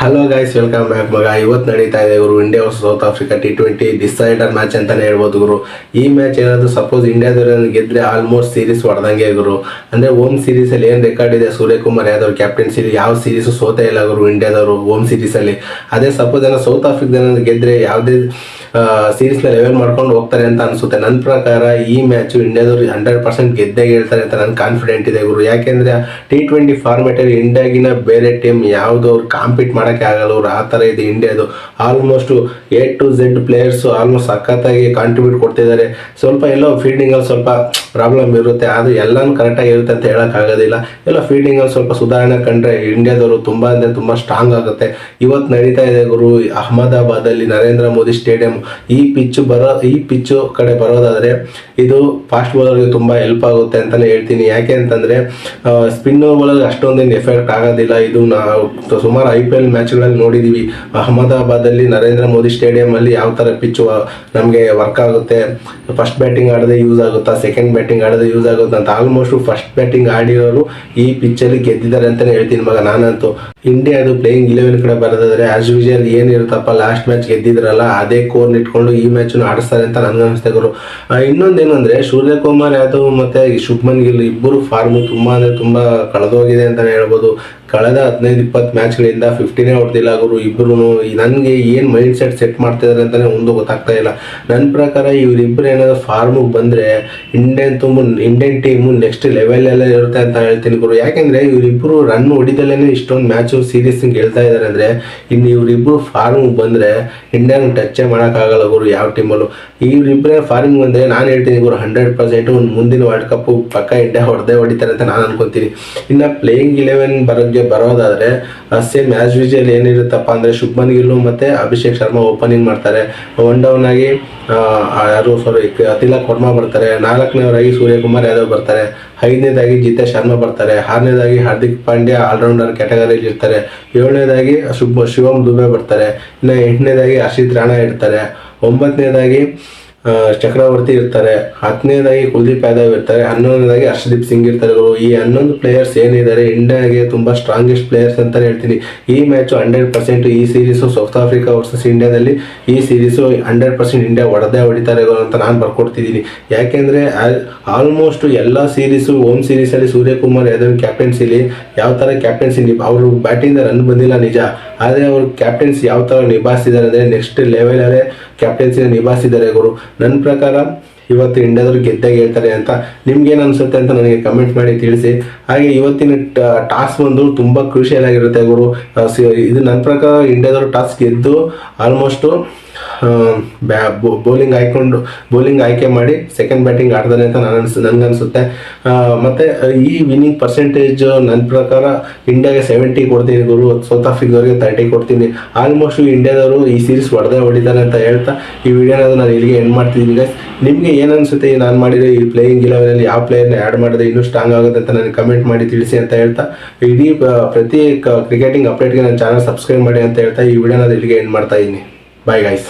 Hello guys welcome back ಮಗ ಇವತ್ತು ನಡೀತಾ ಇದೆ ಗುರು India versus South Africa T twenty decider match ಅಂತಾನೆ ಹೇಳ್ಬೋದು ಗುರು. ಈ ಮ್ಯಾಚ್ ಏನಾದರೂ ಸಪೋಸ್ ಇಂಡಿಯಾದವ್ರು ಗೆದ್ರೆ ಆಲ್ಮೋಸ್ಟ್ ಸೀರೀಸ್ ಹೊಡೆದಂಗೆ ಗುರು. ಅಂದರೆ ಓಮ್ ಸೀರೀಸಲ್ಲಿ ಏನು ರೆಕಾರ್ಡ್ ಇದೆ? ಸೂರ್ಯಕುಮಾರ್ ಯಾದವ್ ಕ್ಯಾಪ್ಟನ್ಸಿಲಿ ಯಾವ ಸೀರೀಸ್ ಸೋತೇ ಇಲ್ಲ ಗುರು ಇಂಡಿಯಾದವರು ಓಮ್ ಸೀರೀಸಲ್ಲಿ ಅದೇ ಸಪೋಸ್ ಏನೋ ಸೌತ್ ಆಫ್ರಿಕಾದ ಗೆದ್ದರೆ ಯಾವುದೇ ಸೀರೀಸ್ನಲ್ಲಿ ಲೆವೆಲ್ ಮಾಡ್ಕೊಂಡು ಹೋಗ್ತಾರೆ ಅಂತ ಅನ್ಸುತ್ತೆ. ನನ್ನ ಪ್ರಕಾರ ಈ ಮ್ಯಾಚ್ ಇಂಡಿಯಾದವ್ರು ಹಂಡ್ರೆಡ್ ಪರ್ಸೆಂಟ್ ಗೆದ್ದೇ ಹೇಳ್ತಾರೆ ಅಂತ ನನ್ ಕಾನ್ಫಿಡೆಂಟ್ ಇದೆ ಗುರು. ಯಾಕೆಂದ್ರೆ ಟಿ ಟ್ವೆಂಟಿ ಫಾರ್ಮೆಟ್ ಅಲ್ಲಿ ಇಂಡಿಯಾಗಿನ ಬೇರೆ ಟೀಮ್ ಯಾವ್ದು ಅವ್ರು ಕಾಂಪೀಟ್ ಮಾಡಕ್ಕೆ ಆಗಲ್ಲ ಅವ್ರು ಆ ಥರ ಇದೆ ಇಂಡಿಯಾದು almost A to Z players almost ಸಖತ್ತಾಗಿ ಕಾಂಟ್ರಿಬ್ಯೂಟ್ ಕೊಡ್ತಿದ್ದಾರೆ. ಸ್ವಲ್ಪ ಎಲ್ಲೋ ಫೀಲ್ಡಿಂಗ್ ಅಲ್ಲಿ ಸ್ವಲ್ಪ ಪ್ರಾಬ್ಲಮ್ ಇರುತ್ತೆ. ಅದು ಎಲ್ಲಾನು ಕರೆಕ್ಟಾಗಿ ಇರುತ್ತೆ ಅಂತ ಹೇಳಕ್ ಆಗೋದಿಲ್ಲ. ಎಲ್ಲ ಫೀಲ್ಡಿಂಗ್ ಅಲ್ಲಿ ಸ್ವಲ್ಪ ಸುಧಾರಣೆ ಕಂಡ್ರೆ ಇಂಡಿಯಾದವರು ತುಂಬಾ ಅಂದ್ರೆ ತುಂಬಾ ಸ್ಟ್ರಾಂಗ್ ಆಗುತ್ತೆ. ಇವತ್ತು ನಡೀತಾ ಇದೆ ಗುರು. ಅಹಮದಾಬಾದ್ ಅಲ್ಲಿ ನರೇಂದ್ರ ಮೋದಿ ಸ್ಟೇಡಿಯಂ ಈ ಪಿಚ್ ಬರೋ, ಈ ಪಿಚ್ಚು ಕಡೆ ಬರೋದಾದರೆ ಇದು ಫಾಸ್ಟ್ ಬೌಲರ್ಗೆ ತುಂಬ ಹೆಲ್ಪ್ ಆಗುತ್ತೆ ಅಂತಲೇ ಹೇಳ್ತೀನಿ. ಯಾಕೆ ಅಂತಂದರೆ ಸ್ಪಿನ್ ಬೌಲರ್ ಅಷ್ಟೊಂದೇನು ಎಫೆಕ್ಟ್ ಆಗೋದಿಲ್ಲ. ಇದು ನಾವು ಸುಮಾರು ಐ ಪಿ ಎಲ್ ಮ್ಯಾಚ್ಗಳಲ್ಲಿ ನೋಡಿದ್ದೀವಿ ಅಹಮದಾಬಾದಲ್ಲಿ ನರೇಂದ್ರ ಮೋದಿ ಸ್ಟೇಡಿಯಮಲ್ಲಿ ಯಾವ ಥರ ಪಿಚ್ ನಮಗೆ ವರ್ಕ್ ಆಗುತ್ತೆ. ಫಸ್ಟ್ ಬ್ಯಾಟಿಂಗ್ ಆಡದೆ ಯೂಸ್ ಆಗುತ್ತಾ? ಸೆಕೆಂಡ್ ಬ್ಯಾಟಿಂಗ್ ಆಡದೆ ಯೂಸ್ ಆಗುತ್ತೆ ಅಂತ ಆಲ್ಮೋಸ್ಟ್ ಫಸ್ಟ್ ಬ್ಯಾಟಿಂಗ್ ಆಡಿರೋರು ಈ ಪಿಚ್ಚಲ್ಲಿ ಗೆದ್ದಿದ್ದಾರೆ ಅಂತಲೇ ಹೇಳ್ತೀನಿ. ಮಗ ನಾನಂತೂ ಇಂಡಿಯಾದು ಪ್ಲೇಯಿಂಗ್ ಇಲೆವೆನ್ ಕಡೆ ಬರೋದಾದರೆ ಆಸ್ ಯೂಶಲ್ ಏನಿರುತ್ತಪ್ಪ ಲಾಸ್ಟ್ ಮ್ಯಾಚ್ ಗೆದ್ದಿದ್ರಲ್ಲ, ಅದೇ ಕೋರ್ ಇಟ್ಕೊಂಡು ಈ ಮ್ಯಾಚ್ ಆಡಿಸ್ತಾರೆ ಅಂತ ನನ್ಗೆ ಅನಿಸ್ತಾ ಗುರು ಇನ್ನೊಂದೇನಂದ್ರೆ ಸೂರ್ಯಕುಮಾರ್ ಯಾದವ್ ಮತ್ತೆ ಶುಭ್ಮನ್ ಗಿಲ್ ಇಬ್ಬರು ಫಾರ್ಮ್ ತುಂಬಾ ಅಂದ್ರೆ ತುಂಬಾ ಕಳೆದೋಗಿದೆ ಅಂತಾನೆ ಹೇಳ್ಬೋದು. ಕಳೆದ ಹದಿನೈದು, ಇಪ್ಪತ್ತು ಮ್ಯಾಚ್ಗಳಿಂದ ಫಿಫ್ಟಿನೇ ಹೊಡೆದಿಲ್ಲ ಗುರು ಇಬ್ರೂ ನನಗೆ ಏನು ಮೈಂಡ್ ಸೆಟ್ ಸೆಟ್ ಮಾಡ್ತಿದ್ದಾರೆ ಅಂತಲೇ ಒಂದು ಗೊತ್ತಾಗ್ತಾ ಇಲ್ಲ. ನನ್ನ ಪ್ರಕಾರ ಇವರಿಬ್ಬರು ಏನಾದ್ರು ಫಾರ್ಮಿಗೆ ಬಂದ್ರೆ ಇಂಡಿಯನ್ ತುಂಬ ಇಂಡಿಯನ್ ಟೀಮು ನೆಕ್ಸ್ಟ್ ಲೆವೆಲ್ ಎಲ್ಲ ಇರುತ್ತೆ ಅಂತ ಹೇಳ್ತೀನಿ ಗುರು. ಯಾಕೆಂದರೆ ಇವರಿಬ್ಬರು ರನ್ ಹೊಡಿದಲ್ಲೇ ಇಷ್ಟೊಂದು ಮ್ಯಾಚು ಸೀರೀಸ್ ಗೆಲ್ತಾ ಇದ್ದಾರೆ ಅಂದ್ರೆ ಇನ್ನು ಇವರಿಬ್ಬರು ಫಾರ್ಮಿಗೆ ಬಂದ್ರೆ ಇಂಡಿಯನ್ ಟಚ್ಚೇ ಮಾಡೋಕ್ಕಾಗಲ್ಲ ಗುರು ಯಾವ ಟೀಮಲ್ಲೂ ಇವರಿಬ್ಬರೇ ಫಾರ್ಮ್ ಬಂದ್ರೆ ನಾನು ಹೇಳ್ತೀನಿ ಗುರು ಹಂಡ್ರೆಡ್ ಪರ್ಸೆಂಟ್ ಮುಂದಿನ ವರ್ಲ್ಡ್ ಕಪ್ ಪಕ್ಕ ಇಂಡಿಯಾ ಹೊಡೆದೇ ಹೊಡಿತಾರೆ ಅಂತ ನಾನು ಅನ್ಕೊಂತೀನಿ. ಇನ್ನು ಪ್ಲೇಯಿಂಗ್ ಇಲೆವೆನ್ ಬರೋಕ್ಕೆ ಬರೋದಾದ್ರೆ ಸೇಮ್ ಆಸ್ ಯೂಶುವಲ್ ಏನಿರುತ್ತಪ್ಪ ಅಂದ್ರೆ ಶುಭ್ಮನ್ ಗಿಲ್ಲು ಮತ್ತೆ ಅಭಿಷೇಕ್ ಶರ್ಮಾ ಓಪನಿಂಗ್ ಮಾಡ್ತಾರೆ. ಒನ್ ಡೌನ್ ಆಗಿ ಯಾರು ಸಾರಿ ತಿಲಕ್ ವರ್ಮಾ ಬರ್ತಾರೆ. ನಾಲ್ಕನೇವರಾಗಿ ಸೂರ್ಯಕುಮಾರ್ ಯಾದವ್ ಬರ್ತಾರೆ. ಐದನೇದಾಗಿ ಜಿತೇಶ್ ಶರ್ಮಾ ಬರ್ತಾರೆ. ಆರನೇದಾಗಿ ಹಾರ್ದಿಕ್ ಪಾಂಡ್ಯ ಆಲ್ರೌಂಡರ್ ಕ್ಯಾಟಗರಿಯಲ್ಲಿ ಇರ್ತಾರೆ. ಏಳನೇದಾಗಿ ಶುಭ ಶಿವಮ್ ದುಬೆ ಬರ್ತಾರೆ. ಇನ್ನು ಎಂಟನೇದಾಗಿ ಹರ್ಷಿತ್ ರಾಣಾ ಇರ್ತಾರೆ. ಒಂಬತ್ತನೇದಾಗಿ ಚಕ್ರವರ್ತಿ ಇರ್ತಾರೆ, ಹತ್ತನೇದಾಗಿ ಕುಲ್ದೀಪ್ ಯಾದವ್ ಇರ್ತಾರೆ, ಹನ್ನೊಂದನೇದಾಗಿ ಹರ್ಷದೀಪ್ ಸಿಂಗ್ ಇರ್ತಾರೆ. ಈ ಹನ್ನೊಂದು ಪ್ಲೇಯರ್ಸ್ ಏನಿದ್ದಾರೆ, ಇಂಡಿಯಾಗೆ ತುಂಬಾ ಸ್ಟ್ರಾಂಗೆಸ್ಟ್ ಪ್ಲೇಯರ್ಸ್ ಅಂತ ಹೇಳ್ತೀನಿ. ಈ ಮ್ಯಾಚ್ ಹಂಡ್ರೆಡ್ ಪರ್ಸೆಂಟ್ ಈ ಸೀರೀಸ್ ಸೌತ್ ಆಫ್ರಿಕಾ ವರ್ಸಸ್ ಇಂಡಿಯಾದಲ್ಲಿ ಈ ಸೀರೀಸ್ ಹಂಡ್ರೆಡ್ ಪರ್ಸೆಂಟ್ ಇಂಡಿಯಾ ಹೊಡೆದೇ ಹೊಡಿತಾರೆ ಅಂತ ನಾನು ಬರ್ಕೊಡ್ತಿದ್ದೀನಿ. ಯಾಕೆಂದ್ರೆ ಆಲ್ಮೋಸ್ಟ್ ಎಲ್ಲ ಸೀರೀಸು ಓಮ್ ಸೀರೀಸ್ ಅಲ್ಲಿ ಸೂರ್ಯಕುಮಾರ್ ಯಾದವ್ ಕ್ಯಾಪ್ಟನ್ಸಿಲಿ ಯಾವ ತರ ಕ್ಯಾಪ್ಟನ್ಸಿ ಅವರು ಬ್ಯಾಟಿಂದ ರನ್ ಬಂದಿಲ್ಲ ನಿಜ. ಆದರೆ ಅವರು ಕ್ಯಾಪ್ಟನ್ಸಿ ಯಾವ ತರ ನಿಭಾಯಿಸಿದ್ದಾರೆ ಅಂದ್ರೆ ನೆಕ್ಸ್ಟ್ ಲೆವೆಲ್ ಅಲ್ಲೇ ಕ್ಯಾಪ್ಟನ್ಸಿ ನಿಭಾಯಿಸಿದ್ದಾರೆ ಗುರು. ನನ್ನ ಪ್ರಕಾರ ಇವತ್ತು ಇಂಡಿಯಾದವ್ರು ಗೆದ್ದಾಗ ಹೇಳ್ತಾರೆ ಅಂತ ನಿಮ್ಗೇನು ಅನ್ಸುತ್ತೆ ಅಂತ ನನಗೆ ಕಮೆಂಟ್ ಮಾಡಿ ತಿಳಿಸಿ. ಹಾಗೆ ಇವತ್ತಿನ ಟಾಸ್ ಬಂದು ತುಂಬಾ ಕ್ರೂಷಿಯಲ್ ಆಗಿರುತ್ತೆ ಗುರು ಇದು ನನ್ನ ಪ್ರಕಾರ ಇಂಡಿಯಾದವ್ರು ಟಾಸ್ ಗೆದ್ದು ಆಲ್ಮೋಸ್ಟು ಬೌಲಿಂಗ್ ಆಯ್ಕೊಂಡು ಬೌಲಿಂಗ್ ಆಯ್ಕೆ ಮಾಡಿ ಸೆಕೆಂಡ್ ಬ್ಯಾಟಿಂಗ್ ಆಡ್ತಾರೆ ಅಂತ ನಾನು ಅನ್ಸ್, ನಂಗೆ ಅನ್ಸುತ್ತೆ. ಮತ್ತು, ಈ ವಿನ್ನಿಂಗ್ ಪರ್ಸೆಂಟೇಜ್ ನನ್ನ ಪ್ರಕಾರ ಇಂಡಿಯಾಗೆ ಸೆವೆಂಟಿ ಕೊಡ್ತೀನಿ ಗುರು ಸೌತ್ ಆಫ್ರಿಕಾದವ್ರಿಗೆ ತರ್ಟಿ ಕೊಡ್ತೀನಿ. ಆಲ್ಮೋಸ್ಟ್ ಇಂಡಿಯಾದವರು ಈ ಸೀರೀಸ್ ಹೊಡೆದೇ ಹೊಡಿತಾರೆ ಅಂತ ಹೇಳ್ತಾ ಈ ವಿಡಿಯೋನ ನಾನು ಇಲ್ಲಿಗೆ ಎಂಡ್ ಮಾಡ್ತಿದ್ದೀನಿ ಗೈಸ್ ನಿಮಗೆ ಏನು ಅನ್ಸುತ್ತೆ ನಾನು ಮಾಡಿರೋ ಈ ಪ್ಲೇಯಿಂಗ್ ಇಲೆವೆನಲ್ಲಿ ಯಾವ ಪ್ಲೇಯರ್ನ ಆ್ಯಡ್ ಮಾಡಿದ್ರೆ ಇನ್ನೂ ಸ್ಟ್ರಾಂಗ್ ಆಗುತ್ತೆ ಅಂತ ನನಗೆ ಕಮೆಂಟ್ ಮಾಡಿ ತಿಳಿಸಿ ಅಂತ ಹೇಳ್ತಾ, ಇಡೀ ಪ್ರತಿ ಕ್ರಿಕೆಟಿಂಗ್ ಅಪ್ಡೇಟ್ಗೆ ನನ್ನ ಚಾನಲ್ ಸಬ್ಸ್ಕ್ರೈಬ್ ಮಾಡಿ ಅಂತ ಹೇಳ್ತಾ ಈ ವಿಡಿಯೋನ ಇಲ್ಲಿಗೆ ಎಂಡ್ ಮಾಡ್ತಾ ಇದ್ದೀನಿ. Bye guys